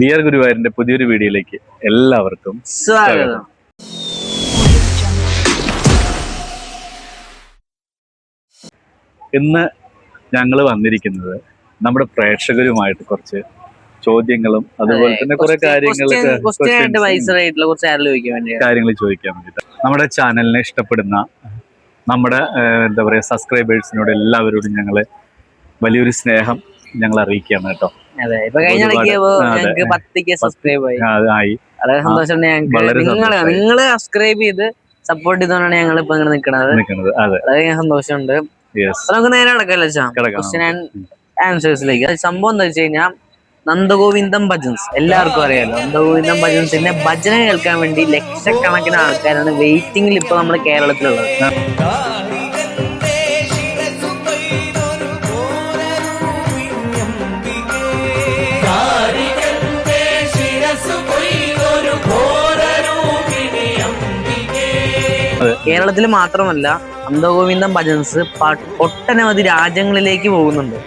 Dear ഗുരുവായൂരിന്റെ പുതിയൊരു വീഡിയോയിലേക്ക് എല്ലാവർക്കും സ്വാഗതം. ഇന്ന് ഞങ്ങൾ വന്നിരിക്കുന്നത് നമ്മുടെ പ്രേക്ഷകരുമായിട്ട് കുറച്ച് ചോദ്യങ്ങളും അതുപോലെ തന്നെ കുറെ കാര്യങ്ങളൊക്കെ കാര്യങ്ങൾ ചോദിക്കാൻ വേണ്ടിയിട്ട്. നമ്മുടെ ചാനലിനെ ഇഷ്ടപ്പെടുന്ന നമ്മുടെ എന്താ പറയാ സബ്സ്ക്രൈബേഴ്സിനോട് എല്ലാവരോടും ഞങ്ങൾ വലിയൊരു സ്നേഹം ഞങ്ങൾ അറിയിക്കുകയാണ് കേട്ടോ. അതെ. ഇപ്പൊ കഴിഞ്ഞ. ഞങ്ങൾക്ക് പത്തിക്ക് സബ്സ്ക്രൈബ് ആയി. വളരെ സന്തോഷമുണ്ട് നിങ്ങൾ നിങ്ങൾ നിങ്ങൾ നിങ്ങൾ സബ്സ്ക്രൈബ് ചെയ്ത് സപ്പോർട്ട് ചെയ്തോണ്ടാണ് ഞങ്ങൾ ഇപ്പൊ ഇങ്ങനെ അതെ. വളരെ സന്തോഷമുണ്ട്. നമുക്ക് നേരെ കിടക്കാം ആൻസേഴ്സിലേക്ക് സംഭവം എന്താ വെച്ച് കഴിഞ്ഞാൽ നന്ദഗോവിന്ദം ഭജൻസ്. എല്ലാവർക്കും അറിയാലോ നന്ദഗോവിന്ദം ഭജൻസിന്റെ ഭജന കേൾക്കാൻ വേണ്ടി ലക്ഷക്കണക്കിന് ആൾക്കാരാണ് വെയിറ്റിംഗിൽ ഇപ്പൊ നമ്മുടെ കേരളത്തിലുള്ളത്. കേരളത്തിൽ മാത്രമല്ല അന്തഗോവിന്ദം ഭജൻസ് ഒട്ടനവധി രാജ്യങ്ങളിലേക്ക് പോകുന്നുണ്ട്.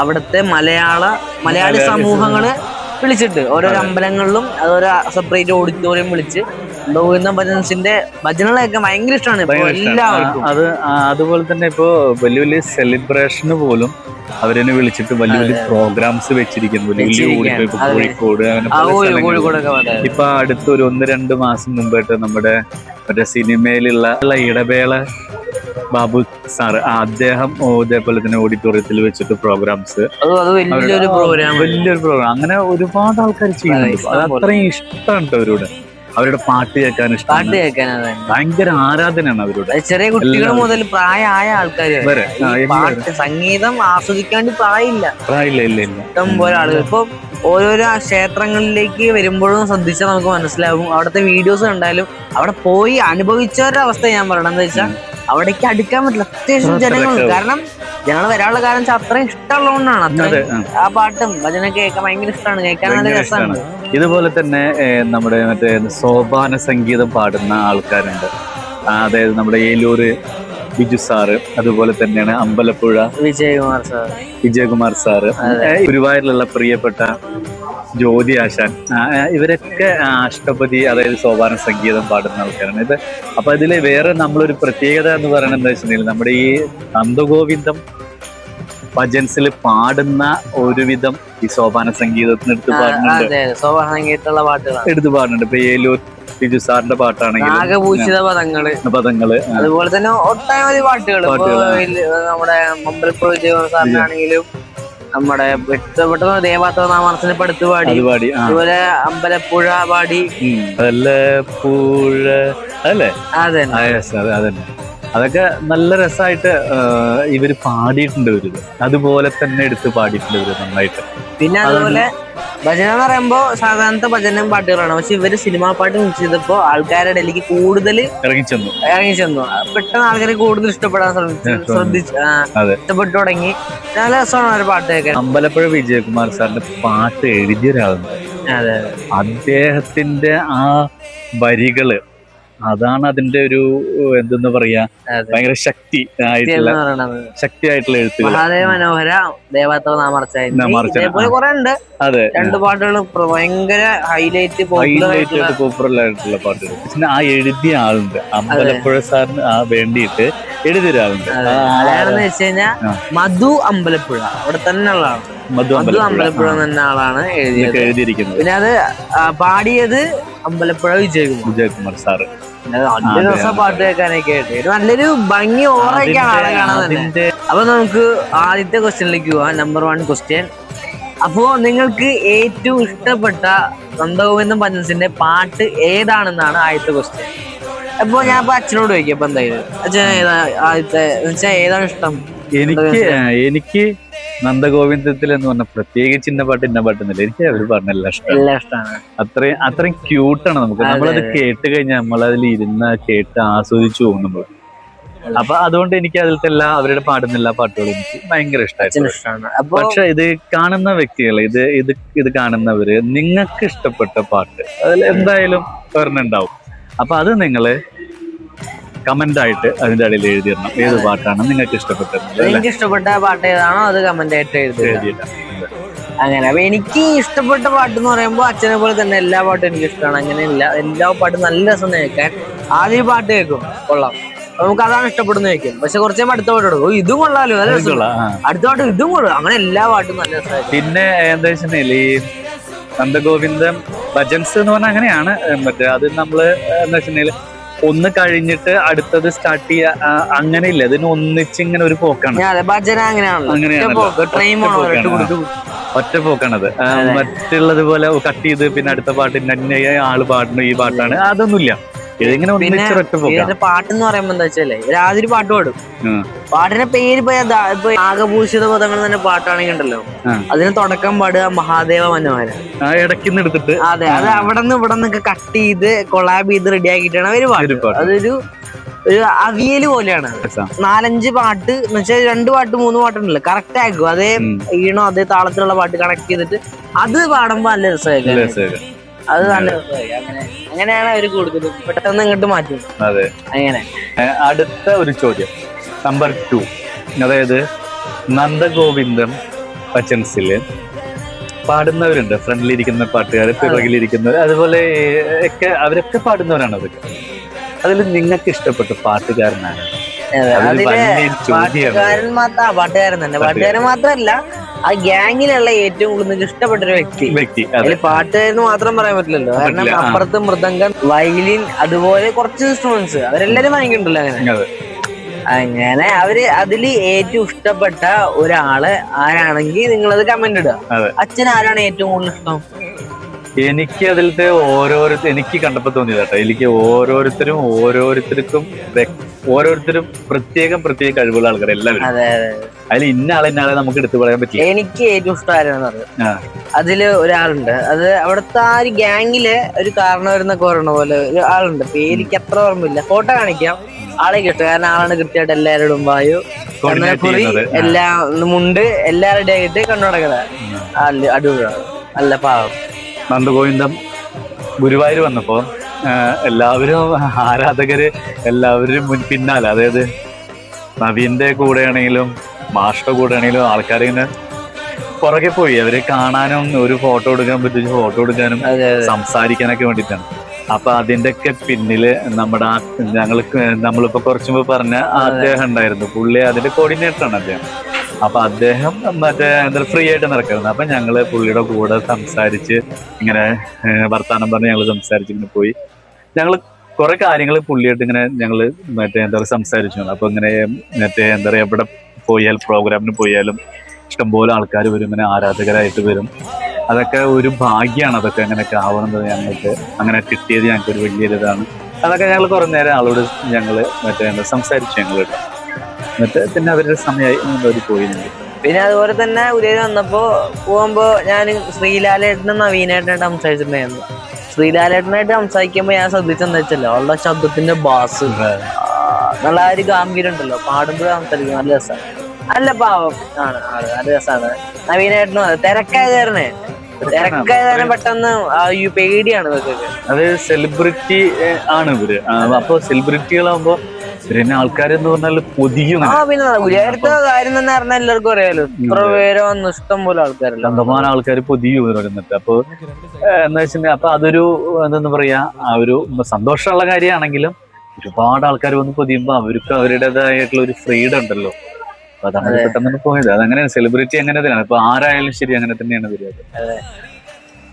അവിടുത്തെ മലയാള മലയാളി സമൂഹങ്ങൾ വിളിച്ചിട്ട് ഓരോ അമ്പലങ്ങളിലും അതൊരു സെപ്പറേറ്റ് ഓഡിറ്റോറിയം വിളിച്ച് അന്തഗോവിന്ദം ഭജൻസിന്റെ ഭജനകളൊക്കെ ഭയങ്കര ഇഷ്ടമാണ് എല്ലാവർക്കും. അത് അതുപോലെ തന്നെ ഇപ്പോ വലിയ വലിയ സെലിബ്രേഷന് പോലും അവരെന്നെ വിളിച്ചിട്ട് വലിയ വലിയ പ്രോഗ്രാംസ് വെച്ചിരിക്കുന്നു. വലിയ വലിയ. കോഴിക്കോട് അങ്ങനെ. ഇപ്പൊ അടുത്ത ഒരു ഒന്ന് രണ്ട് മാസം മുമ്പായിട്ട് നമ്മുടെ മറ്റേ സിനിമയിലുള്ള ഇടവേള ബാബു സാറ് അദ്ദേഹം ഇതേപോലെ തന്നെ ഓഡിറ്റോറിയത്തിൽ വെച്ചിട്ട് പ്രോഗ്രാംസ് വലിയൊരു പ്രോഗ്രാം അങ്ങനെ ഒരുപാട് ആൾക്കാർ ചെയ്യുന്നുണ്ട്. അത്. അത്രയും ഇഷ്ടമുണ്ട് അവരോട്. അവരുടെ പാട്ട് കേൾക്കാൻ പാട്ട് ഇഷ്ടമാണ് കേൾക്കാൻ ഭയങ്കര ആരാധനയാണ് അവരുടെ. അത് ചെറിയ കുട്ടികൾ മുതൽ പ്രായമായ ആൾക്കാർ വരെ. ആ, എല്ലാവരും. പാട്ട് സംഗീതം ആസ്വദിക്കാണ്ട് പ്രായമില്ല. ആ, ഇല്ല ഇല്ല. ഇല്ല ഇഷ്ടം പോലെ ആളുകൾ. ഇപ്പൊ ഓരോരോ ക്ഷേത്രങ്ങളിലേക്ക് വരുമ്പോഴും ശ്രദ്ധിച്ചാൽ നമുക്ക് മനസ്സിലാവും. അവിടുത്തെ വീഡിയോസ് കണ്ടാലും അവിടെ പോയി അനുഭവിച്ചവരുടെ അവസ്ഥ ഞാൻ പറയണം എന്താ വെച്ചാൽ അവിടേക്ക് അടുക്കാൻ പറ്റില്ല. അത്യാവശ്യം ജനങ്ങൾ കാരണം ജനങ്ങൾ വരാനുള്ള കാരണം വെച്ചാൽ അത്രയും ഇഷ്ടമുള്ളതുകൊണ്ടാണ് അതെ ആ. പാട്ടും ഭജന കേൾക്കാൻ ഭയങ്കര ഇഷ്ടമാണ് കേൾക്കാൻ നല്ല രസമാണ് ഇതുപോലെ തന്നെ നമ്മുടെ മറ്റേ സോപാന സംഗീതം പാടുന്ന ആൾക്കാരുണ്ട്. അതായത് നമ്മുടെ ഏലൂര് ബിജു സാറ് അതുപോലെ തന്നെയാണ് അമ്പലപ്പുഴ വിജയകുമാർ സാർ വിജയകുമാർ സാറ്. ഗുരുവായൂരിലുള്ള പ്രിയപ്പെട്ട ജ്യോതി ആശാൻ. ഇവരൊക്കെ അഷ്ടപതി അതായത് സോപാന സംഗീതം പാടുന്ന ആൾക്കാരാണ്. ഇത് അപ്പൊ ഇതിൽ വേറെ നമ്മളൊരു പ്രത്യേകത എന്ന് പറയുന്നത് എന്താ വെച്ചിട്ടുണ്ടെങ്കിൽ നമ്മുടെ ഈ നന്ദഗോവിന്ദം ഭജൻസിൽ പാടുന്ന ഒരുവിധം ഈ സോപാന സംഗീതത്തിന് എടുത്ത് പാടുന്നുണ്ട്. സോപാന സംഗീതത്തിലുള്ള പാട്ടുകൾ എടുത്ത് പാടുന്നുണ്ട്. ഇപ്പൊ ഏലൂർ ബിജു സാറിന്റെ പാട്ടാണെങ്കിൽ നാഗഭൂഷിത പദങ്ങൾ. പദങ്ങൾ അതുപോലെ തന്നെ ഒട്ടനവധി പാട്ടുകൾ. നമ്മുടെ മമ്പലപ്പുഴ സാറിനാണെങ്കിലും നമ്മുടെ പെട്ടെന്ന് ദേവാത്ര നാമർച്ചനെ പടുത്തു പാടി അതുപോലെ അമ്പലപ്പുഴ പാടി. അല്ലേ അതെ അതെ അതന്നെ. അതൊക്കെ നല്ല രസമായിട്ട് ഇവർ പാടിയിട്ടുണ്ട് ഇവർ അതുപോലെ തന്നെ എടുത്ത് പാടിയിട്ടുണ്ട് ഇവർ നന്നായിട്ട്. പിന്നെ അതുപോലെ ഭജന എന്ന് പറയുമ്പോ സാധാരണത്തെ ഭജനം പാട്ടുകളാണ്. പക്ഷെ ഇവർ സിനിമാ പാട്ട് മിക്സ് ചെയ്തപ്പോ ആൾക്കാരുടെ ഇടയിലേക്ക് കൂടുതൽ ഇറങ്ങിച്ചെന്നു. ഇറങ്ങി ചെന്നു. പെട്ടെന്ന് ആൾക്കാരെ കൂടുതൽ ഇഷ്ടപ്പെടാൻ. ശ്രദ്ധിച്ചു. ഇഷ്ടപ്പെട്ടു തുടങ്ങി. നല്ല രസമാണ് ഒരു പാട്ട് കേൾക്കാൻ അമ്പലപ്പുഴ വിജയകുമാർ സാറിന്റെ പാട്ട് എഴുതിയ ഒരാളുണ്ട്. അതെ. അദ്ദേഹത്തിന്റെ ആ വരികൾ അതാണ് അതിന്റെ ഒരു എന്തെന്ന് പറയാ ഭയങ്കര ശക്തി ആയിട്ടുള്ള ശക്തി ആയിട്ടുള്ള മഹാദേവ മനോഹര ദേവാത്ത നാമർച്ച നാമർച്ച, ഇതേപോലെ കുറെ ഉണ്ട് അതെ. രണ്ട് പാട്ടുകൾ ഭയങ്കര ഹൈലൈറ്റ് ഹൈലൈറ്റ് ആയിട്ട് പോപ്പുലർ ആയിട്ടുള്ള പാട്ടുകൾ. പിന്നെ ആ എഴുതിയ ആളുണ്ട്. അമ്പലപ്പുഴ സാറിന് ആ വേണ്ടിയിട്ട് എഴുതിയ ഒരാളുണ്ട് അതെ. ആ വെച്ച് കഴിഞ്ഞാൽ മധു അമ്പലപ്പുഴ. അവിടെ തന്നെ ഉള്ളതാണ്. മധു മധു അമ്പലപ്പുഴ. തന്നെ എന്ന ആളാണ് എഴുതിയത്. എഴുതിയിരിക്കുന്നത്. പിന്നെ അത് പാടിയത് അമ്പലപ്പുഴ വിജയകുമാർ. വിജയകുമാർ സാറ്. പിന്നെ നല്ലൊരു അതെ, രസം പാട്ട് കേൾക്കാനൊക്കെ ആയിട്ട്. ഒരു നല്ലൊരു ഭംഗി ഓറയൊക്കെയാണ് ആളെ കാണാൻ തന്നെ. അപ്പൊ നമുക്ക് ആദ്യത്തെ ക്വസ്റ്റ്യനിലേക്ക് പോവാം. നമ്പർ വൺ ക്വസ്റ്റ്യൻ അപ്പോ നിങ്ങൾക്ക് ഏറ്റവും ഇഷ്ടപ്പെട്ട നന്ദഗോവിന്ദൻ പഞ്ചൻസിന്റെ പാട്ട് ഏതാണെന്നാണ് ആദ്യത്തെ ക്വസ്റ്റ്യൻ അപ്പൊ ഞാൻ ഇപ്പൊ അച്ഛനോട് ചോദിക്കും അപ്പൊ എന്തായാലും. അച്ഛൻ ഏതാ ആദ്യത്തെ ഏതാണ് ഇഷ്ടം? എനിക്ക് എനിക്ക് നന്ദഗോവിന്ദത്തിൽ എന്ന് പറഞ്ഞ പ്രത്യേകിച്ച് ഇന്ന പാട്ട് ഇന്ന പാട്ട് പാട്ടെന്നില്ല എനിക്ക് അവർ ഇഷ്ടം എല്ലാം ഇഷ്ടമാണ് അത്രയും അത്രയും ക്യൂട്ടാണ് നമുക്ക്. നമ്മളത് കേട്ട് കഴിഞ്ഞാൽ നമ്മളതിൽ ഇരുന്ന് കേട്ട് ആസ്വദിച്ചു പോകും നമ്മൾ അപ്പൊ അതുകൊണ്ട് എനിക്ക് അതിലത്തെ എല്ലാ അവരുടെ പാടുന്ന എല്ലാ പാട്ടുകളും എനിക്ക് ഭയങ്കര ഇഷ്ടമായിട്ടുണ്ട് പക്ഷെ ഇത് കാണുന്ന വ്യക്തികൾ ഇത് ഇത് ഇത് കാണുന്നവര് നിങ്ങൾക്ക് ഇഷ്ടപ്പെട്ട പാട്ട് അതിൽ എന്തായാലും ഒരെണ്ണുണ്ടാവും അപ്പൊ അത് നിങ്ങൾ കമന്റ് ആയിട്ട് അതിന്റെ അടിയിൽ എഴുതിയിടണം. ഏത് പാട്ടാണ് നിങ്ങൾക്ക് ഇഷ്ടപ്പെട്ടത്? എനിക്ക് ഇഷ്ടപ്പെട്ട പാട്ട് ഏതാണോ അത് കമന്റ് ആയിട്ട് എഴുതി എഴുതിയിടാം. അങ്ങനെ അപ്പൊ എനിക്ക് ഇഷ്ടപ്പെട്ട പാട്ട് എന്ന് പറയുമ്പോൾ അച്ഛനെ പോലെ തന്നെ എല്ലാ പാട്ടും എനിക്ക് ഇഷ്ടമാണ്. അങ്ങനെയല്ല എല്ലാ പാട്ടും നല്ല രസം കേൾക്കാൻ ആദ്യം പാട്ട് കേൾക്കും. കൊള്ളാം. നമുക്ക് അതാണ് ഇഷ്ടപ്പെടുന്ന കേൾക്കും പക്ഷെ കുറച്ചേ അടുത്ത പാട്ട് എടുക്കും ഇതും കൊള്ളാലോ നല്ല രസം. അടുത്ത പാട്ട് ഇതും കൊള്ളാം. അങ്ങനെ എല്ലാ പാട്ടും നല്ല രസമായിരിക്കും. പിന്നെ എന്താ വെച്ചാൽ ഈ നന്ദഗോവിന്ദം ഭജൻസ് എന്ന് പറഞ്ഞാൽ അങ്ങനെയാണ് മറ്റേ അത് നമ്മൾ എന്താ വെച്ചിട്ടുണ്ടെങ്കിൽ ഒന്ന് കഴിഞ്ഞിട്ട് അടുത്തത് സ്റ്റാർട്ട് ചെയ്യാ അങ്ങനെ ഇല്ല. ഇതിന് ഒന്നിച്ച് ഇങ്ങനെ ഒരു പോക്കാണ്. ട്രെയിൻ ഒറ്റ പോക്കാണത്. ആ, മറ്റുള്ളത് പോലെ കട്ട് ചെയ്ത് പിന്നെ അടുത്ത പാട്ട് ഇന്ന ആൾ പാടുന്നു ഈ പാട്ടാണ്. അതൊന്നുമില്ല. പോക്കാണ് ഇതിന്റെ പാട്ട് എന്ന് പറയുമ്പോ എന്താ വെച്ചാലേ രാത്രി പാട്ട് പാടും. പാട്ടിന്റെ പേര് ഇപ്പൊ ആകഭൂഷിത പദങ്ങൾ തന്നെ പാട്ടാണെങ്കിൽ ഉണ്ടല്ലോ. അതിന് തുടക്കം പാടുക മഹാദേവ മനോഹര. എടുത്തിട്ട്. അതെ അത് അവിടെ നിന്ന് ഇവിടെ നിന്നൊക്കെ കട്ട് ചെയ്ത് കൊളാബ് ചെയ്ത് റെഡി ആക്കിയിട്ടാണ് അവർ പാട്ട് അതൊരു ഒരു അവിയൽ പോലെയാണ്. നാലഞ്ച് പാട്ട് എന്ന് വെച്ചാൽ രണ്ട് പാട്ട് മൂന്ന് പാട്ടുണ്ടല്ലോ. കറക്റ്റ് ആക്കും. അതേ. ഈണോ അതേ താളത്തിലുള്ള പാട്ട് കണക്ട് ചെയ്തിട്ട് അത് പാടുമ്പോ നല്ല രസമായിരിക്കും. അത് നല്ല അങ്ങനെയാണ് അവർ കൂടുതലും പെട്ടെന്ന് ഇങ്ങോട്ട് മാറ്റും അതെ. അങ്ങനെ. അടുത്ത ഒരു ചോദ്യം. നമ്പർ ടു അതായത് നന്ദഗോവിന്ദം പച്ചൻസിൽ പാടുന്നവരുണ്ട്. ഫ്രണ്ടിലിരിക്കുന്ന പാട്ടുകാർ പിറകിലിരിക്കുന്നവർ അതുപോലെ ഒക്കെ അവരൊക്കെ പാടുന്നവരാണ് അതൊക്കെ അതിൽ നിങ്ങൾക്ക് ഇഷ്ടപ്പെട്ട പാട്ടുകാരനാണ് പാട്ടുകാരൻ മാത്രം പാട്ടുകാരൻ തന്നെ. പാട്ടുകാരൻ മാത്രല്ല ആ ഗ്യാങ്ങിലുള്ള ഏറ്റവും കൂടുതൽ ഇഷ്ടപ്പെട്ട ഒരു വ്യക്തി വ്യക്തി പാട്ട് എന്ന് മാത്രം പറയാൻ പറ്റില്ലല്ലോ. കാരണം അപ്പുറത്ത് മൃദംഗം വയലിൻ അതുപോലെ കുറച്ച് ഇൻസ്ട്രുമെന്റ്സ് അവരെല്ലാരും വാങ്ങിക്കണ്ടല്ലോ അങ്ങനെ. അങ്ങനെ അവർ അതിൽ ഏറ്റവും ഇഷ്ടപ്പെട്ട ഒരാൾ ആരാണെങ്കിൽ അത് കമന്റ് ഇടുക. അച്ഛൻ ആരാണ് ഏറ്റവും കൂടുതൽ ഇഷ്ടം? എനിക്ക് അതിലത്തെ ഓരോരുത്തർ എനിക്ക് കണ്ടപ്പോ തോന്നിയതാട്ടോ. എനിക്ക് ഓരോരുത്തരും ഓരോരുത്തർക്കും ഓരോരുത്തരും പ്രത്യേകം പ്രത്യേക കഴിവുള്ള ആൾക്കാർ എല്ലാവരും. അതെ അതെ. അതിൽ ഇന്ന ആളെ ഇന്ന ആളെ നമുക്ക് എടുത്തു പറയാൻ പറ്റില്ല. എനിക്ക് ഏറ്റവും ഇഷ്ടം ആരാണെന്ന് അറിയാം? ആ. അതിൽ ഒരാളുണ്ട്. അത് അവിടുത്തെ ആ ഒരു ഗ്യാങ്ങിൽ ഒരു കാരണവരെന്നൊക്കെ പറയുന്ന പോലെ ഒരു ആളുണ്ട്. പേരിക്ക് അത്ര ഓർമ്മയില്ല. ഫോട്ടോ കാണിക്കാം. ആളെ കിട്ടും. കാരണം ആളാണ് കൃത്യമായിട്ട് എല്ലാവരോടും വായു. എല്ലാ കുറി എല്ലാം മുണ്ട് എല്ലാവരുടെ ആയിട്ട് കണ്ണുടക്കുന്നത് അടിപൊളിയാണ്. നല്ല പാവം. നന്ദഗോവിന്ദം ഗുരുവായൂർ വന്നപ്പോ എല്ലാവരും ആരാധകർ എല്ലാവരും മുൻ പിന്നാലെ. അതായത് നവീന്റെ കൂടെയാണെങ്കിലും മാഷ്ട കൂടെയാണെങ്കിലും ആൾക്കാർ ഇങ്ങനെ പുറകെ പോയി. അവർ കാണാനും ഒരു ഫോട്ടോ എടുക്കാൻ പറ്റിയ ഫോട്ടോ എടുക്കാനും സംസാരിക്കാനൊക്കെ വേണ്ടിയിട്ടാണ്. അപ്പൊ അതിന്റെയൊക്കെ പിന്നിൽ നമ്മുടെ ആ ഞങ്ങൾക്ക് നമ്മളിപ്പോ കുറച്ചു മുമ്പ് പറഞ്ഞ അദ്ദേഹം ഉണ്ടായിരുന്നു. പുള്ളി അതിന്റെ കോർഡിനേറ്റർ ആണ് അദ്ദേഹം. അപ്പൊ അദ്ദേഹം മറ്റേ എന്താ ഫ്രീ ആയിട്ട് നടക്കുന്നത്. അപ്പൊ ഞങ്ങൾ പുള്ളിയുടെ കൂടെ സംസാരിച്ച് ഇങ്ങനെ വർത്താനം പറഞ്ഞ് ഞങ്ങൾ സംസാരിച്ച് ഇങ്ങനെ പോയി. ഞങ്ങൾ കുറെ കാര്യങ്ങൾ പുള്ളിയായിട്ട് ഇങ്ങനെ ഞങ്ങൾ മറ്റേ എന്താ പറയുക സംസാരിച്ചു. അപ്പൊ ഇങ്ങനെ മറ്റേ എന്താ പറയുക എവിടെ പോയാൽ പ്രോഗ്രാമിന് പോയാലും ഇഷ്ടംപോലെ ആൾക്കാർ വരും. ഇങ്ങനെ ആരാധകരായിട്ട് വരും. അതൊക്കെ ഒരു ഭാഗ്യമാണ് അതൊക്കെ അങ്ങനെയൊക്കെ ആവണത് ഞങ്ങൾക്ക്. അങ്ങനെ കിട്ടിയത് ഞങ്ങൾക്ക് ഒരു വലിയൊരു ഇതാണ് അതൊക്കെ ഞങ്ങൾ കുറേ നേരം ആളോട് ഞങ്ങൾ മറ്റേ എന്താ സംസാരിച്ചു ഞങ്ങൾ എന്നിട്ട് പിന്നെ അവരുടെ സമയമായി അവർ പോയി പിന്നെ അതുപോലെ തന്നെ ഉദയം വന്നപ്പോ പോകുമ്പോ ഞാൻ ശ്രീലാലേട്ടനും നവീനേട്ടനായിട്ട് സംസാരിച്ചിട്ടുണ്ടായിരുന്നു. ശ്രീലാലേട്ടനായിട്ട് സംസാരിക്കുമ്പോ ഞാൻ ശ്രദ്ധിച്ചെന്ന് വെച്ചല്ലോ അവളുടെ ശബ്ദത്തിന്റെ ബാസ്. നല്ല ആ ഒരു ഗാംഭീര്യം ഉണ്ടല്ലോ പാടുമ്പോഴും സംസാരിക്കും നല്ല രസമാണ് നല്ല പാവം. ആണ് ആൾ നല്ല രസമാണ് നവീനേട്ടനും അതെ തിരക്കായത് കാരണേ. തിരക്കായത് കാരണം പെട്ടെന്ന് പേടിയാണ് അത് സെലിബ്രിറ്റി ആണ് ഇവർ. അപ്പൊ സെലിബ്രിറ്റികളാകുമ്പോ പിന്നെ ആൾക്കാരെന്ന് പറഞ്ഞാൽ പൊതിയും ആ പിന്നെ കാര്യം തന്നെ അറിഞ്ഞാൽ എല്ലാവർക്കും അറിയാലോ ഇത്ര പേര് വന്നു ഇഷ്ടം പോലെ ആൾക്കാരല്ല കണ്ടമാനം ആൾക്കാർ പൊതിയും വരുന്നിട്ട് അപ്പൊ എന്താ വെച്ചിട്ടുണ്ടെങ്കിൽ അപ്പൊ അതൊരു എന്താ പറയാ ആ ഒരു സന്തോഷമുള്ള കാര്യമാണെങ്കിലും ഒരുപാട് ആൾക്കാർ വന്ന് പൊതിയുമ്പോ അവർക്ക് അവരുടേതായിട്ടുള്ള ഒരു ഫ്രീഡം ഉണ്ടല്ലോ അപ്പൊ അതാണ് പെട്ടെന്ന് പോയത് അതങ്ങനെയാണ് സെലിബ്രിറ്റി അങ്ങനെ തന്നെയാണ് ഇപ്പൊ ആരായാലും ശരി അങ്ങനെ തന്നെയാണ് വരിക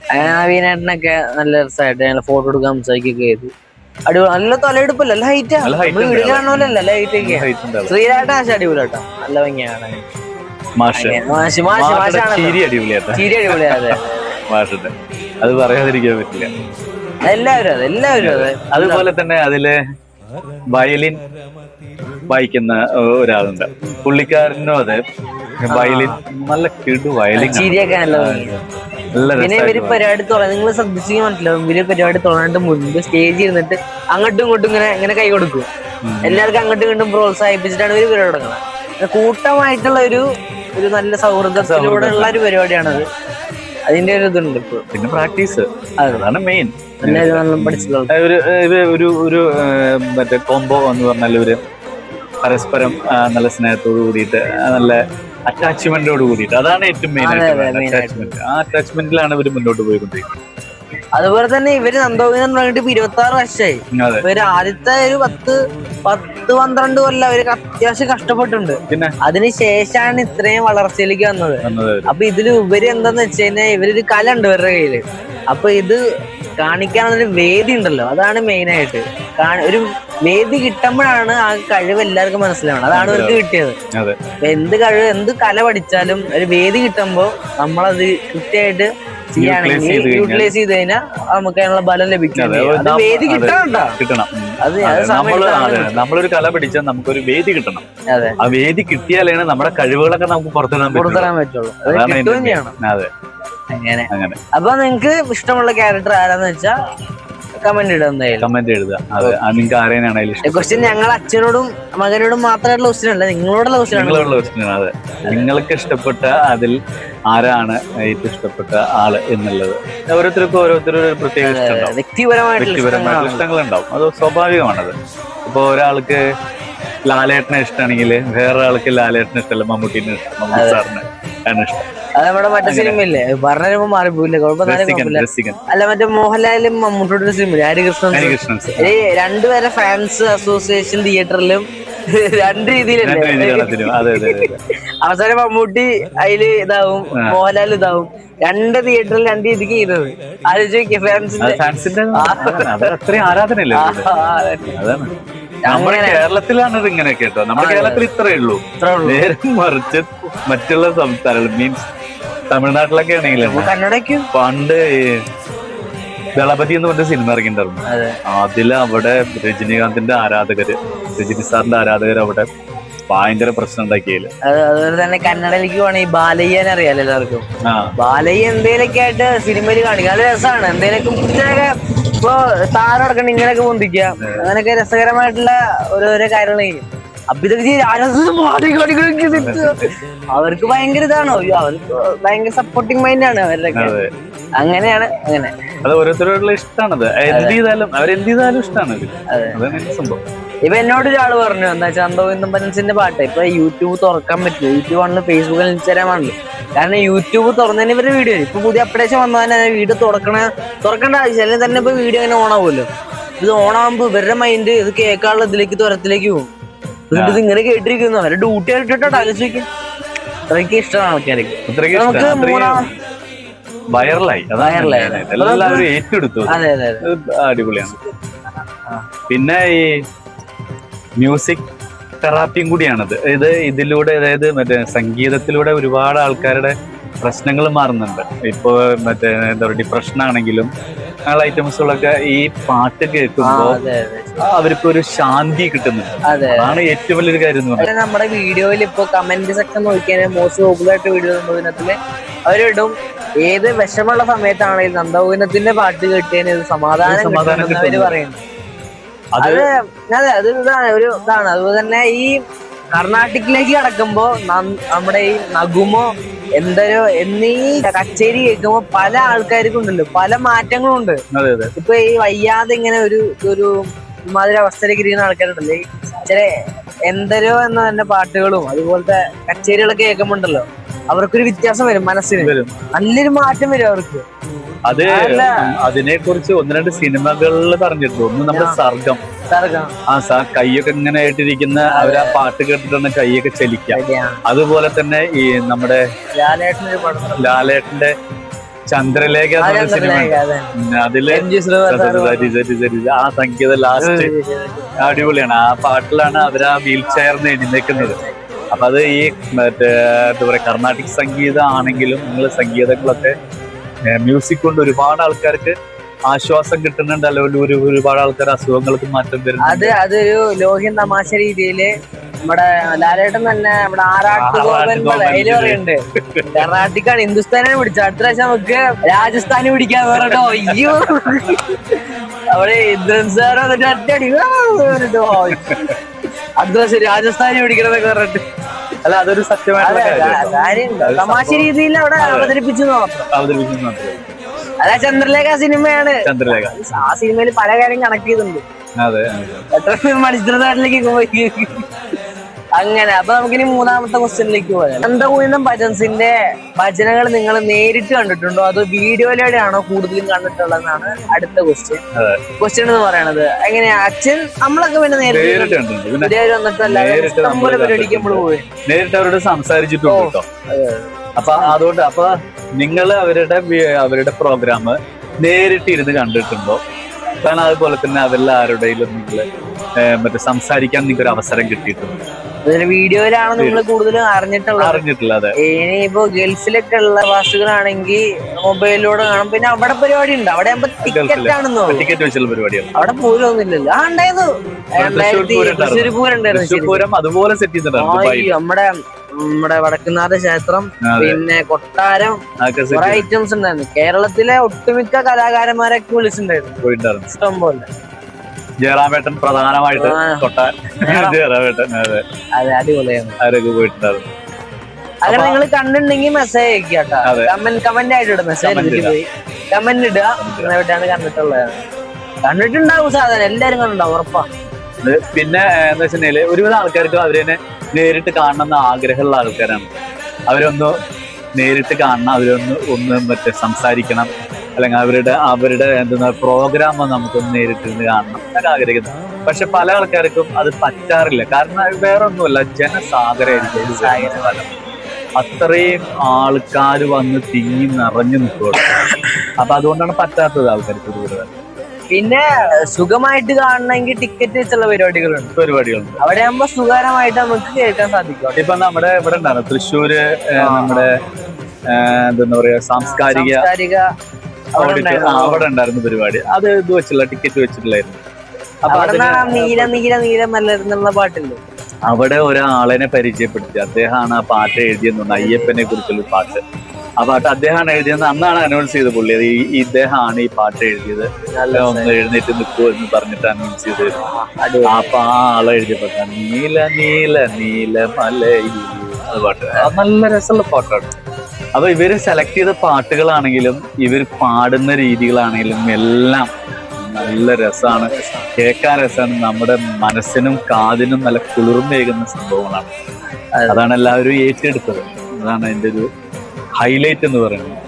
അങ്ങനെ നവീനേട്ടനൊക്കെ നല്ല രസമായിട്ട് ഞങ്ങൾ ഫോട്ടോ എടുക്കാൻ സംസാരിക്കുകയൊക്കെ ചെയ്തു അടിപൊളി. നല്ല തലയെടുപ്പല്ല? നല്ല ഹൈറ്റാ നമ്മൾ. വീട്ടിൽ കാണുമല്ലോ നല്ല ഹൈറ്റ് ഒക്കെ. ശ്രീരാട്ട ആശ അടിപൊളിയാട്ടോ. നല്ല ഭംഗിയാണ്. ചിരി അടിപൊളിയാട്ടാ. അതെ പറയാതിരിക്കാൻ പറ്റില്ല. എല്ലാവരും അതെ എല്ലാവരും അതെ. അതുപോലെ തന്നെ അതിൽ വയലിൻ വായിക്കുന്ന ഒരാളുണ്ട്. പുള്ളിക്കാരനും അതെ. വയലിൻ നല്ല കിടു വയലിൻ. ചിരിയൊക്കെ നല്ല പിന്നെ ഇവർ പരിപാടി തുടങ്ങി നിങ്ങൾ ശ്രദ്ധിച്ചാൽ മനസ്സിലാവും ഇവർ പരിപാടി തുടങ്ങാണ്ട് മുൻപ് സ്റ്റേജ് ഇരുന്നിട്ട് അങ്ങോട്ടും ഇങ്ങോട്ടും ഇങ്ങനെ ഇങ്ങനെ കൈ കൊടുക്കും. എല്ലാവർക്കും അങ്ങോട്ടും ഇങ്ങോട്ടും പ്രോത്സാഹിപ്പിച്ചിട്ടാണ് ഇവർ പരിപാടി തുടങ്ങുന്നത് കൂട്ടമായിട്ടുള്ള ഒരു ഒരു നല്ല സൗഹൃദത്തിലൂടെ ഉള്ള ഒരു പരിപാടിയാണത്. അതിന്റെ ഒരു ഇതുണ്ട് ഇപ്പൊ. പിന്നെ പ്രാക്ടീസ്. അതാണ് മെയിൻ ഒരു ഒരു ഒരു മറ്റേ കോംബോ എന്ന് പറഞ്ഞാൽ ഒരു പരസ്പരം നല്ല സ്നേഹത്തോട് കൂടിയിട്ട് നല്ല അറ്റാച്ച്മെന്റോട് കൂടിയിട്ട്. അതാണ് ഏറ്റവും മെയിൻ ആയിട്ട്. അറ്റാച്ച്മെന്റ് ആ അറ്റാച്ച്മെന്റിലാണ് ഇവർ മുന്നോട്ട് പോയിക്കൊണ്ടിരിക്കുന്നത്. അതുപോലെ തന്നെ ഇവർ നന്ദോവിനെ പറഞ്ഞിട്ട് ഇപ്പൊ ഇരുപത്തി ആറ് വർഷമായി ഇവർ ആദ്യത്തെ ഒരു പത്ത് പത്ത് പന്ത്രണ്ട് കൊല്ലം അവർ അത്യാവശ്യം കഷ്ടപ്പെട്ടിട്ടുണ്ട്. പിന്നെ? അതിന് ശേഷമാണ് ഇത്രയും വളർച്ചയിലേക്ക് വന്നത്. അപ്പൊ ഇതിൽ ഉപരി എന്താന്ന് വെച്ച് കഴിഞ്ഞാൽ ഇവരൊരു കല ഉണ്ട് ഇവരുടെ കയ്യിൽ. അപ്പൊ ഇത് കാണിക്കാനുള്ളൊരു വേദി ഉണ്ടല്ലോ അതാണ് മെയിൻ ആയിട്ട്. ഒരു വേദി കിട്ടുമ്പോഴാണ് ആ കഴിവ് എല്ലാവർക്കും മനസ്സിലാവണം അതാണ് ഇവർക്ക് കിട്ടിയത്. എന്ത് കഴിവ് എന്ത് കല പഠിച്ചാലും ഒരു വേദി കിട്ടുമ്പോ നമ്മളത് കൃത്യമായിട്ട് ചെയ്യുകയാണെങ്കിൽ യൂട്ടിലൈസ് ചെയ്ത് കഴിഞ്ഞാൽ നമുക്ക് അതിനുള്ള ബലം ലഭിക്കും വേദി. കിട്ടണം. നമ്മൾ നമ്മളൊരു കല പിടിച്ചാൽ നമുക്കൊരു വേദി കിട്ടണം. ആ വേദി കിട്ടിയാലാണ് നമ്മുടെ കഴിവുകളൊക്കെ നമുക്ക് പുറത്തിടാൻ പറ്റും പുറത്തിറാൻ പറ്റുള്ളൂ. അത് അങ്ങനെ. അങ്ങനെ. അപ്പൊ നിങ്ങക്ക് ഇഷ്ടമുള്ള ക്യാരക്ടർ ആരാന്ന് വെച്ചാ കമന്റ് ഇടുക. കമന്റ് എഴുതുക അതെ നിങ്ങൾക്ക് ആരെയാണെങ്കിലും ഇഷ്ടം ക്വസ്റ്റ്യൻ ഞങ്ങൾ അച്ഛനോടും മകനോടും മാത്രമായിട്ടുള്ള ക്വസ്റ്റ്യൻ അല്ല. നിങ്ങളോടുള്ള ക്വസ്റ്റ്യൻ ആണ്. നിങ്ങളുള്ള ക്വസ്റ്റ്യൻ അതെ. നിങ്ങൾക്ക് ഇഷ്ടപ്പെട്ട അതിൽ ആരാണ് ഏറ്റവും ഇഷ്ടപ്പെട്ട ആൾ എന്നുള്ളത്? ഓരോരുത്തർക്കും ഓരോരുത്തരും ഒരു പ്രത്യേക ഇഷ്ടം ഉണ്ടാവും വ്യക്തിപരമായിട്ടുള്ള വ്യക്തിപരമായിട്ടുള്ള ഇഷ്ടങ്ങളാണ്. ഇഷ്ടങ്ങളുണ്ടാവും. അത് സ്വാഭാവികമാണത്. ഇപ്പൊ ഒരാൾക്ക് ലാലേട്ടനെ ഇഷ്ടമാണെങ്കിൽ വേറൊരാൾക്ക് ലാലേട്ടനെ ഇഷ്ടമല്ല മമ്മൂട്ടിനെ ഇഷ്ടം മമ്മൂട്ടി സാറിന്. ആണ് ഇഷ്ടം അത് നമ്മുടെ മറ്റേ സിനിമയില്ലേ? പറഞ്ഞു വരുമ്പോ മാറിപ്പോയില്ലേ കുഴപ്പമില്ല അല്ല മറ്റേ മോഹൻലാലും മമ്മൂട്ടിയുടെ സിനിമ. ഹരികൃഷ്ണൻ ഈ രണ്ടുപേരെ ഫാൻസ് അസോസിയേഷൻ തിയേറ്ററിലും രണ്ട് രീതിയിലല്ലേ? അവസാനം മമ്മൂട്ടി അതിൽ ഇതാവും മോഹൻലാൽ ഇതാവും. രണ്ട് തിയേറ്ററിൽ രണ്ട് രീതിക്ക് ചെയ്തത് ആലോചിക്കുക ഫാൻസിന്റെ അത് ഫാൻസിന്റെ അത്രയും ആരാധനയല്ലേ അതാണ്. നമ്മുടെ കേരളത്തിലാണ് ഇത് ഇങ്ങനെ കേട്ടോ. നമ്മുടെ കേരളത്തിൽ ഇത്രേ ഉള്ളൂ. നേരം മറിച്ച് മറ്റുള്ള സംസ്ഥാനങ്ങൾ മീൻസ് തമിഴ്നാട്ടിലൊക്കെ ആണെങ്കിലും പണ്ട് ദളപതി എന്ന് പറഞ്ഞ സിനിമ ഇറങ്ങിയിട്ടുണ്ടായിരുന്നു. അതെ. അതിൽ അവിടെ രജനീകാന്തിന്റെ ആരാധകര് രജനി സാറിന്റെ ആരാധകർ അവിടെ ഭയങ്കര പ്രശ്നം ഉണ്ടാക്കിയില്ല അത് അതുപോലെ തന്നെ കന്നഡയിലേക്ക് പോകണമെങ്കിൽ ബാലയ്യനെ അറിയാലോ എല്ലാവർക്കും? ബാലയ്യ എന്തേലൊക്കെ ആയിട്ട് സിനിമയിൽ കാണിക്കുക അത് രസമാണ് എന്തേലൊക്കെ ഇപ്പൊ താരം അടക്കണം ഇങ്ങനെയൊക്കെ പൊന്തിക്കുക. അങ്ങനെയൊക്കെ രസകരമായിട്ടുള്ള ഓരോരോ കാര്യങ്ങൾ ചെയ്യും അപ്പൊ ഇതൊക്കെ അവർക്ക് ഭയങ്കര ഇതാണോ. അവർക്ക് ഭയങ്കര സപ്പോർട്ടിങ് മൈൻഡാണ് അവരുടെ അതെ. അങ്ങനെയാണ് അങ്ങനെ. അത് ഓരോരുത്തരോടുള്ള ഇഷ്ടമാണത് എന്ത് ചെയ്താലും അവരെന്ത് ചെയ്താലും ഇഷ്ടമാണ്. അതാണ് സംഭവം. ഇപ്പൊ എന്നോട് ഒരാൾ പറഞ്ഞു എന്താ വെച്ചാൽ അന്തോവിന്ദം പനൻസിന്റെ പാട്ട്. ഇപ്പൊ യൂട്യൂബ് തുറക്കാൻ പറ്റില്ല. യൂട്യൂബ് ആണല്ലോ ഫേസ്ബുക്കിൽ ഇൻസ്റ്റാഗ്രാം ആണല്ലോ കാരണം യൂട്യൂബ് തുറന്നതിന് ഇവരുടെ വീഡിയോ ഇപ്പൊ പുതിയ അപ്ഡേഷൻ വന്നാൽ തന്നെ വീഡിയോ തുറക്കണ തുറക്കേണ്ട ആവശ്യം അല്ലെങ്കിൽ തന്നെ ഇപ്പൊ വീഡിയോ ഇങ്ങനെ ഓൺ ആവുമല്ലോ. ഇത് ഓൺ ആകുമ്പോ ഇവരുടെ മൈൻഡ് ഇത് കേൾക്കാനുള്ള ഇതിലേക്ക് തുരത്തിലേക്ക് പോകും. എന്നിട്ട് ഇത് ഇങ്ങനെ കേട്ടിരിക്കുന്നു. അവരുടെ ഡ്യൂട്ടി ആയിട്ടിട്ടോ ആലോചിക്കും അത്രയ്ക്ക് ഇഷ്ടമാണ് ആൾക്കാർക്ക്. നമുക്ക് മൂന്നാം വൈറലായി. എല്ലാവരും ഏറ്റെടുത്തു. അതെ അതെ അടിപൊളിയാണ്. പിന്നെ ഈ മ്യൂസിക് തെറാപ്പിയും കൂടിയാണത്. ഇത് ഇതിലൂടെ അതായത് മറ്റേ സംഗീതത്തിലൂടെ ഒരുപാട് ആൾക്കാരുടെ പ്രശ്നങ്ങൾ മാറുന്നുണ്ട്. ഇപ്പോൾ മറ്റേ എന്താ പറയുക ഡിപ്രഷൻ ആണെങ്കിലും അങ്ങനെയുള്ള ഐറ്റംസുകളൊക്കെ ഈ പാട്ട് കേൾക്കുമ്പോൾ അവർക്ക് ഒരു ശാന്തി കിട്ടുന്നുണ്ട്. അതാണ് ഏറ്റവും വലിയൊരു കാര്യം എന്ന് പറയുന്നത് നമ്മുടെ വീഡിയോയിൽ ഇപ്പൊ കമന്റ് സെക്ഷൻ നോക്കിയാൽ മോസ്റ്റ് പോപ്പുലർ ആയിട്ട് വീഡിയോ നന്ദോവിനത്തിൽ അവരിടും. ഏത് വിഷമുള്ള സമയത്താണെങ്കിലും നന്ദോവിനത്തിന്റെ പാട്ട് കേട്ടതിന് സമാധാനം സമാധാനം പറയുന്നത്. പറയുന്നു. അത് അത് അതെ ഇതാണ് ഒരു ഇതാണ്. അതുപോലെ തന്നെ ഈ കർണാട്ടിക്കിലേക്ക് കടക്കുമ്പോ നമ്മുടെ ഈ നഗുമോ എന്തരോ എന്നീ കച്ചേരി കേൾക്കുമ്പോ പല ആൾക്കാർക്കും ഉണ്ടല്ലോ പല മാറ്റങ്ങളും ഉണ്ട് ഇപ്പൊ ഈ വയ്യാതെ ഇങ്ങനെ ഒരു ഒരു ഇമാതിരി അവസ്ഥയിലേക്ക് ഇരിക്കുന്ന ആൾക്കാരുണ്ടല്ലോ ചില എന്തരോ എന്ന തന്നെ പാട്ടുകളും അതുപോലത്തെ കച്ചേരികളൊക്കെ കേൾക്കുമ്പോണ്ടല്ലോ അവർക്കൊരു വ്യത്യാസം വരും മനസ്സിന്. നല്ലൊരു മാറ്റം വരും അവർക്ക്. അത്. അതിനെ കുറിച്ച് ഒന്ന് രണ്ട് സിനിമകളിൽ പറഞ്ഞിട്ടുണ്ട്. ഒന്ന് നമ്മുടെ സർഗം. ആ സാ കൈയൊക്കെ ഇങ്ങനെ ആയിട്ടിരിക്കുന്ന അവരാ പാട്ട് കേട്ടിട്ടാണ് കൈയൊക്കെ ചലിക്കുക ശരിയാണ്. അതുപോലെ തന്നെ ഈ നമ്മുടെ ലാലേട്ടന്റെ ചന്ദ്രലേഖ സിനിമ അതിൽ ആ സംഗീത ലാസ്റ്റ് അടിപൊളിയാണ്. ആ പാട്ടിലാണ് അവർ ആ വീൽ ചെയറിന് എഴുന്നേക്കുന്നത് അപ്പൊ അത് ഈ മറ്റേ എന്താ പറയാ കർണാട്ടിക് സംഗീതം ആണെങ്കിലും നിങ്ങൾ സംഗീതങ്ങളൊക്കെ മ്യൂസിക് കൊണ്ട് ഒരുപാട് ആൾക്കാർക്ക് ആശ്വാസം കിട്ടുന്നുണ്ട് അല്ലെങ്കിൽ ഒരു ഒരുപാട് ആൾക്കാർ അസുഖങ്ങൾക്ക് മാറ്റം വരും അത് അതൊരു ലോഹ്യം തമാശ രീതിയിൽ നമ്മുടെ ലാലേട്ടൻ തന്നെ നമ്മുടെ ആറാട്ട് ആറാട്ട് ഗോപൻ ഗോപൻ അതിൽ പറയുന്നുണ്ട് കർണാട്ടിക്കാണ് ഹിന്ദുസ്ഥാനെ പിടിച്ചു അടുത്ത പ്രാവശ്യം നമുക്ക് രാജസ്ഥാനി പിടിക്കാൻ പറഞ്ഞോ അയ്യോ. അവിടെ ഇന്ദ്രൻ സാർ വന്നിട്ട് അറ്റടി അടുത്ത പ്രാവശ്യം രാജസ്ഥാനി പിടിക്കണമെന്നൊക്കെ പറഞ്ഞിട്ട്. അല്ല അതൊരു സത്യമായിട്ടുള്ള തമാശ. രീതിയിൽ അവിടെ അവതരിപ്പിച്ചു ഉള്ളൂ. അതാ ചന്ദ്രലേഖ സിനിമയാണ്. ചന്ദ്രലേഖ. ആ സിനിമയിൽ പല കാര്യം കണക്ട് ചെയ്തിട്ടുണ്ട്. അതെ എത്ര മണിച്ചിത്രനാട്ടിലേക്ക് പോയി? അങ്ങനെ. അപ്പൊ നമുക്കിനി മൂന്നാമത്തെ ക്വസ്റ്റ്യനിലേക്ക് പോകാം. നന്ദകുയിനം ഭജൻസിന്റെ ഭജനകൾ നിങ്ങൾ നേരിട്ട് കണ്ടിട്ടുണ്ടോ? അതോ വീഡിയോയിലൂടെയാണോ കൂടുതലും കണ്ടിട്ടുള്ളതെന്നാണ് അടുത്ത ക്വസ്റ്റ്യൻ ക്വസ്റ്റ്യൻ എന്ന് പറയണത്. എങ്ങനെയാ? അച്ഛൻ നമ്മളൊക്കെ പിന്നെ നേരിട്ട് നേരിട്ട് നമ്മൾ പോയി. അവരോട് സംസാരിച്ചിട്ടുണ്ട് അപ്പൊ അതുകൊണ്ട് അപ്പൊ നിങ്ങൾ അവരുടെ അവരുടെ പ്രോഗ്രാം നേരിട്ട് ഇരുന്ന് കണ്ടിട്ടുണ്ടോ? കാരണം അതുപോലെ തന്നെ അവരിൽ ആരുടെയും നിങ്ങൾ മറ്റേ സംസാരിക്കാൻ നിങ്ങൾക്ക് ഒരു അവസരം കിട്ടിയിട്ടുണ്ട്. വീഡിയോയിലാണ് നിങ്ങൾ കൂടുതലും അറിഞ്ഞിട്ടുള്ളത്. അറിഞ്ഞിട്ടില്ല അതെ. ഇനിയിപ്പോ ഗൾഫിലൊക്കെ ഉള്ള വാസുകളാണെങ്കിൽ മൊബൈലിലൂടെ കാണും. പിന്നെ അവിടെ പരിപാടി ഉണ്ട് അവിടെ ടിക്കറ്റ് ആണെന്നോ ടിക്കറ്റ് വെച്ചുള്ള പരിപാടിയാണ്. അവിടെ പോരൊന്നുമില്ലല്ലോ ആ ഉണ്ടായിരുന്നു. തൃശ്ശൂർ പൂരം ഉണ്ടായിരുന്നു. അതുപോലെ സെറ്റ് ചെയ്തിട്ടുണ്ട് നമ്മുടെ നമ്മുടെ വടക്കുന്നാഥ ക്ഷേത്രം പിന്നെ കൊട്ടാരം കുറെ ഐറ്റംസ് ഉണ്ടായിരുന്നു. കേരളത്തിലെ ഒട്ടുമിക്ക കലാകാരന്മാരൊക്കെ വിളിച്ചിട്ടുണ്ടായിരുന്നു. ഇഷ്ടം പോലെ. ജയറാമേട്ടൻ പ്രധാനമായിട്ട് തൊട്ടാൻ ജയറാമേട്ടൻ അതെ. അതെ അടിപൊളിയാണ് അവരൊക്കെ പോയിട്ടുണ്ടായിരുന്നു അങ്ങനെ നിങ്ങൾ കണ്ടിട്ടുണ്ടെങ്കിൽ മെസ്സേജ് അയക്കാട്ടോ കമന്റ് കമന്റ് ആയിട്ട് മെസ്സേജ് എടുത്തിട്ട് പോയി കമന്റ് ഇടുക. നിങ്ങൾ എവിടെയാണ് കണ്ടിട്ടുള്ളത്. കണ്ടിട്ടുണ്ടാവും സാധനം എല്ലാരും കണ്ടിട്ടുണ്ടാവും ഉറപ്പാ. പിന്നെ എന്താ വെച്ചിട്ടുണ്ടെങ്കിൽ ഒരുവിധ ആൾക്കാർക്ക് തന്നെ നേരിട്ട് കാണണമെന്ന് ആഗ്രഹമുള്ള ആൾക്കാരാണ്. അവരൊന്ന് നേരിട്ട് കാണണം അവരൊന്ന് ഒന്ന് മറ്റേ സംസാരിക്കണം. അല്ലെങ്കിൽ അവരുടെ അവരുടെ എന്താ പ്രോഗ്രാം നമുക്കൊന്ന് നേരിട്ടിരുന്ന് കാണണം. എന്നൊക്കെ ആഗ്രഹിക്കുന്നു. പക്ഷെ പല ആൾക്കാർക്കും അത് പറ്റാറില്ല. കാരണം അത് വേറെ ഒന്നുമല്ല ജനസാഗരമായിരിക്കും സായന സ്ഥലം. അത്രയും ആൾക്കാർ വന്ന് തിങ്ങി നിറഞ്ഞു നിൽക്കുകയുള്ളൂ അപ്പൊ അതുകൊണ്ടാണ് പറ്റാത്തത് ആൾക്കാർക്ക് കൂടുതൽ പിന്നെ സുഖമായിട്ട് കാണണമെങ്കിൽ ടിക്കറ്റ് വെച്ചുള്ള പരിപാടികളുണ്ട്. പരിപാടികളുണ്ട്. അവിടെ ആകുമ്പോ സുഖകരമായിട്ട് നമുക്ക് കേൾക്കാൻ സാധിക്കും. ഇപ്പൊ നമ്മുടെ ഇവിടെ ഉണ്ടായിരുന്നു തൃശ്ശൂര് നമ്മുടെ എന്താ പറയാ സാംസ്കാരിക അവിടെ ഉണ്ടായിരുന്നു. പരിപാടി. അത് ഇത് വെച്ചുള്ള ടിക്കറ്റ് വെച്ചിട്ടുള്ളായിരുന്നു അപ്പൊ നീല നീല നീല മലർന്നുള്ള പാട്ടില്ലേ? അവിടെ ഒരാളിനെ പരിചയപ്പെടുത്തി. അദ്ദേഹമാണ് ആ പാട്ട് എഴുതിയെന്നുണ്ട് അയ്യപ്പനെ കുറിച്ചുള്ള പാട്ട്. ആ പാട്ട് അദ്ദേഹമാണ് എഴുതിയെന്ന് അന്നാണ് അനൗൺസ് ചെയ്ത് പുള്ളി. അത് ഇദ്ദേഹമാണ് ഈ പാട്ട് എഴുതിയത്. ഒന്ന് എഴുന്നേറ്റ് നിൽക്കൂ എന്ന് പറഞ്ഞിട്ട് അനൗൺസ് ചെയ്ത് അപ്പൊ ആ ആളെ എഴുതിയപ്പെട്ട നീല നീല നീല മലയിൽ. അത് പാട്ട്. അത് നല്ല രസമുള്ള പാട്ടാണ്. അപ്പൊ ഇവർ സെലക്ട് ചെയ്ത പാട്ടുകളാണെങ്കിലും ഇവർ പാടുന്ന രീതികളാണെങ്കിലും എല്ലാം നല്ല രസമാണ് കേൾക്കാൻ രസമാണ് നമ്മുടെ മനസ്സിനും കാതിനും നല്ല കുളിർമയേകുന്ന സംഭവങ്ങളാണ്. അതാണ് എല്ലാവരും ഏറ്റെടുത്തത്. അതാണ് എന്റെ ഒരു ഹൈലൈറ്റ് എന്ന് പറയുന്നത്.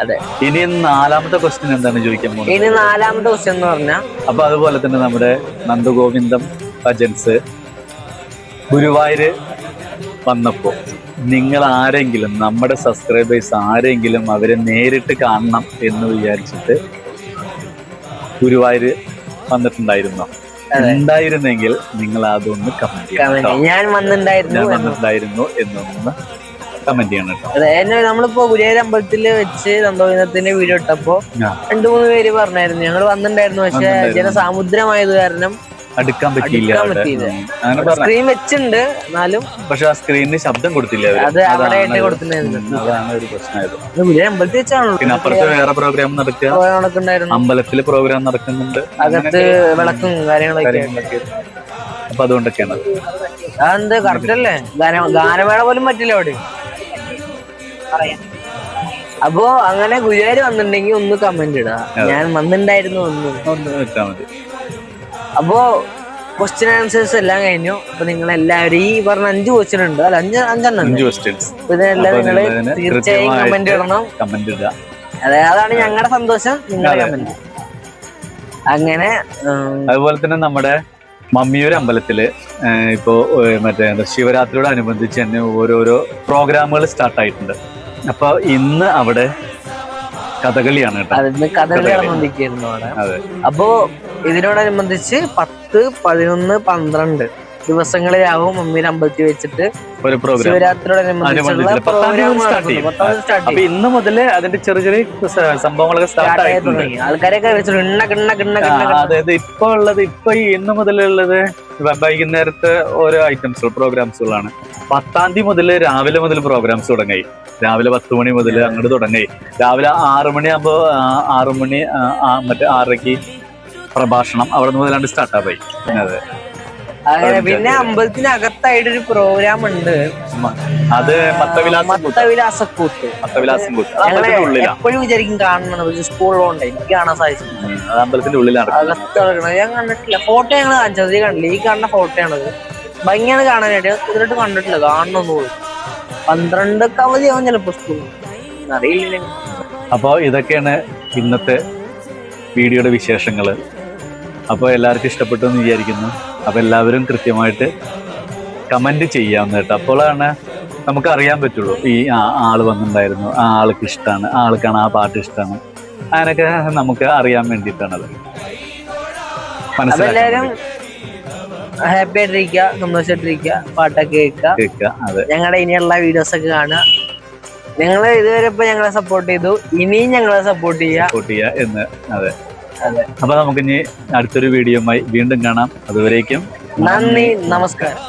അതെ. ഇനി നാലാമത്തെ ക്വസ്റ്റ്യൻ എന്താണ് ചോദിക്കാൻ പോകുന്നത്? ഇനി നാലാമത്തെ ക്വസ്റ്റ്യൻ എന്ന് പറഞ്ഞാൽ അപ്പൊ അതുപോലെ തന്നെ നമ്മുടെ നന്ദഗോവിന്ദം ഭജൻസ് ഗുരുവായൂര് വന്നപ്പോ നിങ്ങൾ ആരെങ്കിലും നമ്മുടെ സബ്സ്ക്രൈബേഴ്സ് ആരെങ്കിലും അവരെ നേരിട്ട് കാണണം എന്ന് വിചാരിച്ചിട്ട് ഗുരുവായൂർ വന്നിട്ടുണ്ടായിരുന്നോ? ഉണ്ടായിരുന്നെങ്കിൽ നിങ്ങൾ അതൊന്ന് കമന്റ് ചെയ്യണം ഞാൻ വന്നിട്ടുണ്ടായിരുന്നു എന്ന്. എന്നൊന്ന് കമന്റ് ചെയ്യണം കേട്ടോ. നമ്മളിപ്പോ ഗുരുവായൂർ അമ്പലത്തിൽ വെച്ച് സന്തോഷത്തിന്റെ വീഡിയോ ഇട്ടപ്പോ രണ്ടു മൂന്ന് പേര് പറഞ്ഞായിരുന്നു. ഞങ്ങൾ വന്നിട്ടുണ്ടായിരുന്നു പക്ഷെ. ജനസാമുദ്രമായത് കാരണം അടുക്കാൻ പറ്റിയില്ല. അങ്ങനെ സ്ക്രീൻ വെച്ചിട്ടുണ്ട് എന്നാലും പക്ഷെ ആ സ്ക്രീനിന് ശബ്ദം കൊടുത്തില്ല അതാണ് ഒരു- പ്രശ്നമായത്. ഗുരുവായൂർ അമ്പലത്തിൽ വെച്ചാണല്ലോ. പിന്നെ അപ്പുറത്ത് വേറെ പ്രോഗ്രാം നടക്കുക. അമ്പലത്തിൽ പ്രോഗ്രാം നടക്കുന്നുണ്ട്. അകത്ത് വിളക്കും കാര്യങ്ങളൊക്കെ. അപ്പൊ അതുകൊണ്ടൊക്കെയാണ്. അത്. അതെന്ത് കറക്റ്റ് അല്ലേ? ഗാന ഗാനമേള പോലും പറ്റില്ല അവിടെ. അപ്പോ അങ്ങനെ ഗുരുവായൂർ വന്നിട്ടുണ്ടെങ്കിൽ ഒന്ന് കമന്റ് ഇടാ. ഞാൻ വന്നിട്ടുണ്ടായിരുന്നു ഒന്ന്. ഒന്ന് വെച്ചാൽ മതി. അപ്പോ ക്വസ്റ്റ്യൻ ആൻസേഴ്സ് എല്ലാം കഴിഞ്ഞു. അപ്പൊ നിങ്ങൾ എല്ലാവരും ഈ പറഞ്ഞ അഞ്ച് ക്വസ്റ്റ്യൻ ഉണ്ട്. അല്ല അഞ്ച് അഞ്ചെണ്ണം അഞ്ച് ക്വസ്റ്റ്യൻസ് ഇതിനെല്ലാം നിങ്ങൾ തീർച്ചയായും കമന്റ് ഇടണം. കമന്റ് ഇടുക. അതെ അതാണ് ഞങ്ങളുടെ സന്തോഷം. നിങ്ങളുടെ കമന്റ് അങ്ങനെ അതുപോലെ തന്നെ നമ്മുടെ മമ്മിയൂർ അമ്പലത്തിൽ ഇപ്പോ മറ്റേ ശിവരാത്രിയോട് അനുബന്ധിച്ച് തന്നെ ഓരോരോ പ്രോഗ്രാമുകൾ സ്റ്റാർട്ട് ആയിട്ടുണ്ട്. അപ്പൊ ഇന്ന് അവിടെ കഥകളിയാണ് കേട്ടോ. അപ്പോ ഇതിനോടനുബന്ധിച്ച് പത്ത് പതിനൊന്ന് പന്ത്രണ്ട് ദിവസങ്ങളിലാവും മമ്മീര് അമ്പലത്തിൽ വെച്ചിട്ട് ഒരു പ്രോഗ്രാം അപ്പൊ ഇന്ന് മുതൽ അതിന്റെ ചെറിയ ചെറിയ സംഭവങ്ങളൊക്കെ സ്റ്റാർട്ട് സ്റ്റാർട്ട് ആയി ആയിട്ടുണ്ട്. ആൾക്കാരൊക്കെ അതായത് ഇപ്പൊ ഉള്ളത് ഇപ്പൊ ഈ ഇന്ന് മുതലുള്ളത് വൈകുന്നേരത്തെ ഓരോ ഐറ്റംസ് പ്രോഗ്രാംസുകളാണ് പത്താം തീയതി മുതൽ രാവിലെ മുതൽ പ്രോഗ്രാംസ് തുടങ്ങി. രാവിലെ പത്ത് മണി മുതൽ അങ്ങോട്ട് തുടങ്ങി. രാവിലെ ആറ് മണിയാകുമ്പോ ആറ് മണി മറ്റേ ആറരയ്ക്ക് പ്രഭാഷണം അവിടെ നിന്ന് മുതലാണ്ട് സ്റ്റാർട്ടായി. അതെ. അങ്ങനെ പിന്നെ അമ്പലത്തിനകത്തായിട്ട് ഒരു പ്രോഗ്രാം ഉണ്ട് അത് മത്തവിലാസക്കൂത്ത് എപ്പോഴും വിചാരിക്കും കാണണം സ്കൂളിലോണ്ട്. എനിക്ക് കാണാൻ സാധിച്ചു. അമ്പലത്തിന്റെ ഉള്ളിലാണ് അകത്ത് ഞാൻ കണ്ടിട്ടില്ല. ഫോട്ടോ ഞങ്ങൾ കാണിച്ചത്. കണ്ടില്ല? ഈ കാണുന്ന ഫോട്ടോ ആണത് ഭംഗിയാണ് കാണാനായിട്ട്. ഇതിലോട്ട് കണ്ടിട്ടില്ല. കാണണമെന്ന് പോയി പന്ത്രണ്ടൊക്കെ അവധിയാവും ചിലപ്പോ സ്കൂൾ അറിയില്ല. അപ്പോൾ ഇതൊക്കെയാണ് ഇന്നത്തെ വീഡിയോയുടെ വിശേഷങ്ങൾ അപ്പോൾ എല്ലാവർക്കും ഇഷ്ടപ്പെട്ടു എന്ന് വിചാരിക്കുന്നു. അപ്പോൾ എല്ലാവരും കൃത്യമായിട്ട് കമന്റ് ചെയ്യാവുന്ന കേട്ടോ. അപ്പോഴാണ് നമുക്ക് അറിയാൻ പറ്റുള്ളൂ ഈ ആ ആൾ വന്നിട്ടുണ്ടായിരുന്നു. ആ ആൾക്ക് ഇഷ്ടമാണ്. ആ ആൾക്കാണ് ആ പാട്ട് ഇഷ്ടമാണ്. അങ്ങനെയൊക്കെ നമുക്ക് അറിയാൻ വേണ്ടിയിട്ടാണത്. മനസ്സിലായാലും ഹാപ്പി ആയിട്ടിരിക്കുക സന്തോഷമായിട്ടിരിക്കുക പാട്ടൊക്കെ കേൾക്കുക. കേൾക്കുക അതെ. ഞങ്ങളുടെ ഇനിയുള്ള വീഡിയോസ് ഒക്കെ കാണുക. ഞങ്ങൾ ഇതുവരെ ഇപ്പൊ ഞങ്ങളെ സപ്പോർട്ട് ചെയ്തു. ഇനിയും ഞങ്ങളെ സപ്പോർട്ട് ചെയ്യുക. സപ്പോർട്ട് ചെയ്യുക എന്ന് അതെ. അപ്പൊ നമുക്ക് ഇനി അടുത്തൊരു വീഡിയോയുമായി വീണ്ടും കാണാം. അതുവരേക്കും നന്ദി നമസ്കാരം.